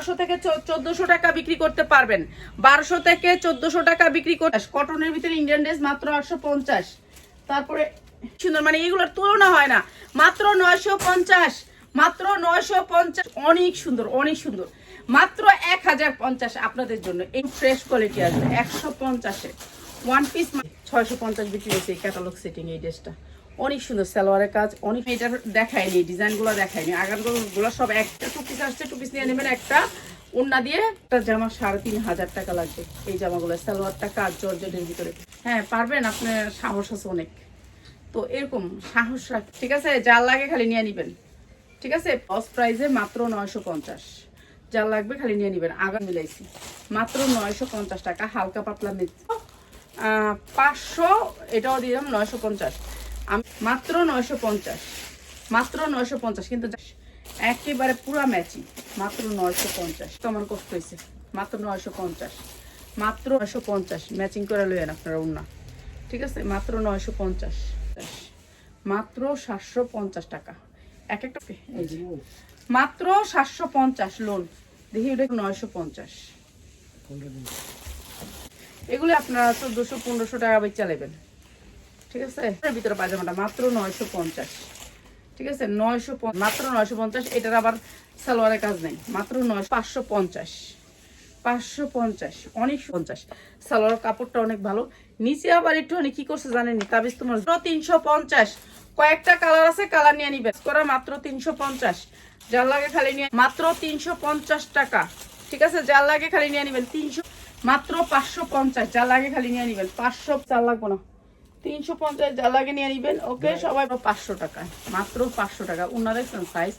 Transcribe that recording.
বারোশো থেকে চোদ্দশো টাকা বিক্রি করতে পারবেন। বারোশো থেকে চোদ্দশো টাকা বিক্রি করতে কটনের ভিতরে ইন্ডিয়ান ড্রেস মাত্র আটশো পঞ্চাশ। তারপরে সুন্দর মানে এগুলোর তুলনা হয় না। মাত্র নয়শো পঞ্চাশ। মাত্র নয়শো পঞ্চাশ। অনেক সুন্দর অনেক সুন্দর। মাত্র এক হাজার পঞ্চাশ আপনাদের জন্য। এই ফ্রেশ কোয়ালিটি আসবে, একশো পঞ্চাশে। ওয়ান পিস ছয়শো পঞ্চাশ বিক্রি হয়েছে এই ক্যাটালগ সেটিং এই ড্রেসটা অনেক সুন্দর সালোয়ারের কাজ, অনেক এটা দেখায়নি, ডিজাইনগুলো দেখায়নি। আগারগুলো সব একটা টু পিস আসছে টু পিস নিয়ে নেবেন একটা ওন্না দিয়ে, একটা জামা সাড়ে তিন হাজার টাকা লাগবে এই জামাগুলো, সালোয়ারটা কাজ জর্জেটের ভিতরে। হ্যাঁ পারবেন আপনার সাহস আছে অনেক। তো এরকম সাহস রাখ, ঠিক আছে? যার লাগে খালি নিয়ে নিবেন। ঠিক আছে? বস প্রাইজে মাত্র নয়শো পঞ্চাশ। যার লাগবে খালি নিয়ে নিবেন। আগাম মিলাইছি। মাত্র নয়শো পঞ্চাশ টাকা, হালকা পাতলা নিচ্ছি। পাঁচশো, এটাও দিলাম নয়শো পঞ্চাশ। মাত্র নয়শো পঞ্চাশ। মাত্র নয়শো পঞ্চাশ কিন্তু একেবারে পুরা ম্যাচিং মাত্র নয়শো পঞ্চাশ। তো আমার কষ্ট হয়েছে। মাত্র নয়শো পঞ্চাশ। মাত্র নয়শো পঞ্চাশ। ম্যাচিং করে লইয়েন আপনারা উন্না। ঠিক আছে? মাত্র নয়শো পঞ্চাশ। মাত্র সাতশো পঞ্চাশ টাকা। এক একটা মাত্র সাতশো পঞ্চাশ লোন দেখি ওটা নয়শো পঞ্চাশ। এগুলো আপনারা চোদ্দশো পনেরোশো টাকা বেচা নেবেন। ঠিক আছে? এর ভিতরে পায়জামাটা মাত্র নয়শো পঞ্চাশ। ঠিক আছে? নয়শো মাত্র নয়শো পঞ্চাশ, এটার আবার সালোয়ারের কাজ মাত্র নয় পাঁচশো পঞ্চাশ। পাঁচশো পঞ্চাশ অনেক পঞ্চাশ। সালোয়ার কাপড়টা অনেক ভালো। নিচে আবার একটু অনেক কি করছে তাবিজ তোমার তিনশো পঞ্চাশ। কয়েকটা কালার আছে, কালার নিয়ে নিবে। করা মাত্র তিনশো পঞ্চাশ। যার লাগে খালি নিয়ে মাত্র তিনশো পঞ্চাশ টাকা। ঠিক আছে? যার লাগে খালি নিয়ে নিবেন তিনশো মাত্র পাঁচশো পঞ্চাশ। যার লাগে খালি নিয়ে নিবেন পাঁচশো চার লাগবো না। তিনশো পঞ্চাশ যা লাগে নিয়ে নিবেন ওকে? সবাই পাঁচশো টাকা মাত্র পাঁচশো টাকা। দেখছেন সাইজ